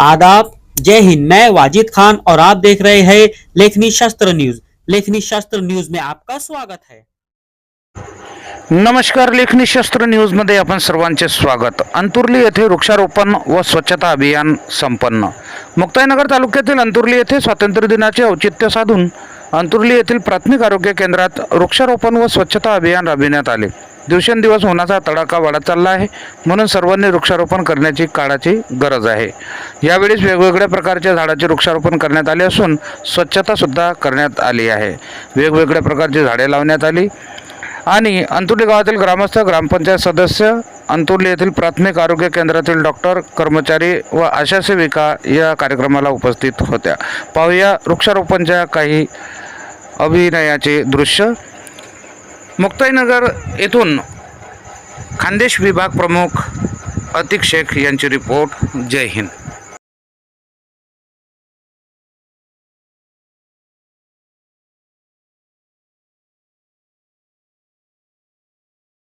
आदाब। जय हिंद। मैं वाजिद खान और आप देख रहे हैं लेखनी शास्त्र न्यूज। लेखनी शास्त्र न्यूज में आपका स्वागत है। नमस्कार लेखनी शस्त्र न्यूजमध्ये आपण सर्वांचे स्वागत. अंतुर्ली येथे वृक्षारोपण व स्वच्छता अभियान संपन्न. मुक्ताईनगर तालुक्यातील अंतुर्ली येथे स्वातंत्र्य दिनाचे औचित्य साधून अंतुर्ली येथील प्राथमिक आरोग्य केंद्रात वृक्षारोपण व स्वच्छता अभियान राबविण्यात आले. दिवसेंदिवस होण्याचा तडाखा वाढत चालला आहे. म्हणून सर्वांनी वृक्षारोपण करण्याची काळाची गरज आहे. यावेळेस वेगवेगळ्या प्रकारच्या झाडाचे वृक्षारोपण करण्यात आले असून स्वच्छतासुद्धा करण्यात आली आहे. वेगवेगळ्या प्रकारची झाडे लावण्यात आली. आणि अंतुर्ली गावातील ग्रामस्थ ग्रामपंचायत सदस्य अंतुर्ली येथील प्राथमिक आरोग्य केंद्रातील डॉक्टर कर्मचारी व आशा सेविका या कार्यक्रमाला उपस्थित होत्या. पाहूया वृक्षारोपणच्या काही अभिनयाचे दृश्य. मुक्ताईनगर येथून खानदेश विभाग प्रमुख अतिक शेख यांची रिपोर्ट. जय हिंद.